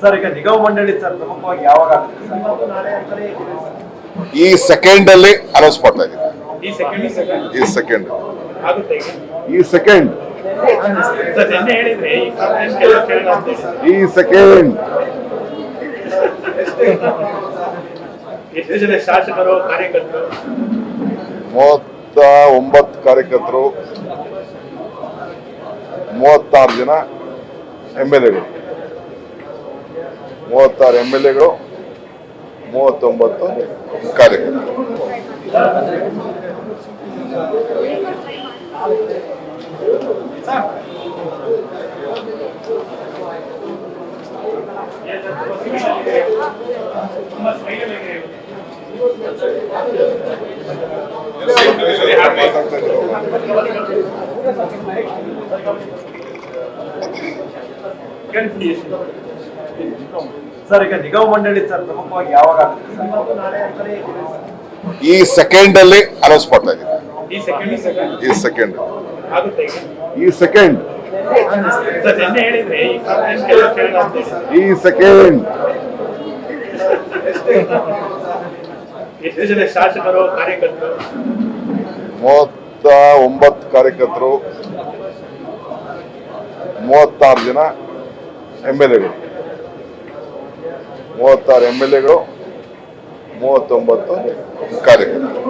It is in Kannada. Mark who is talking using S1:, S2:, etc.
S1: ಸರ್ ಈಗ ನಿಗಮ ಮಂಡಳಿ ಸರ್ ಪ್ರಮುಖವಾಗಿ ಯಾವಾಗ ಆಗುತ್ತೆ
S2: ಈ ಸೆಕೆಂಡ್ ಅಲ್ಲಿ ಅನೌನ್ಸ್ ಮಾಡ್ತಾ ಇದ್ದೀವಿ
S3: ಈ ಸೆಕೆಂಡ್
S2: ಈ ಸೆಕೆಂಡ್
S3: ಆಗುತ್ತೆ
S2: ಈ ಸೆಕೆಂಡ್
S3: ಸರ್ ನಿನ್ನೆ ಈ ಎಷ್ಟೆಲ್ಲ ಕೇಳಲ್ಲ ಅಂತ. ಹೇಳಿ.
S2: ಈ ಸೆಕೆಂಡ್
S3: ಎಷ್ಟು ಜನ ಶಾಸಕರು ಕಾರ್ಯಕರ್ತರು?
S2: ಮೂವತ್ತ ಒಂಬತ್ತು ಕಾರ್ಯಕರ್ತರು ಮೂವತ್ತಾರು ಜನ ಎಂ ಎಲ್ ಎಗಳು ಮೂವತ್ತಾರು ಎಂ ಎಲ್ ಎಗಳು ಮೂವತ್ತೊಂಬತ್ತು ಕಾರ್ಯಕರ್ತರು
S3: ತುಂಬಾ ಸ್ಮೈಲ್ ಇದೆ. Confusion.
S1: ಸರ್ ಈಗ ನಿಗಮ ಮಂಡಳಿ ಸರ್ ಪ್ರಮುಖವಾಗಿ ಯಾವಾಗ
S2: ಈ ಸೆಕೆಂಡ್ ಅಲ್ಲಿ ಅನೌನ್ಸ್ ಮಾಡ್ತಾ ಇದ್ದೀವಿ
S3: ಈ ಸೆಕೆಂಡ್ ಸೆಕೆಂಡ್
S2: ಸೆಕೆಂಡ್
S3: ಶಾಸಕರು ಕಾರ್ಯಕರ್ತರು?
S2: ಮೂವತ್ತ ಒಂಬತ್ತು ಕಾರ್ಯಕರ್ತರು ಮೂವತ್ತಾರು ಜನ ಎಂ ಎಲ್ ಎಗಳು ಮೂವತ್ತಾರು ಎಂ ಎಲ್ ಎಗಳು ಮೂವತ್ತೊಂಬತ್ತು ಕಾರ್ಯಕರ್ತರು.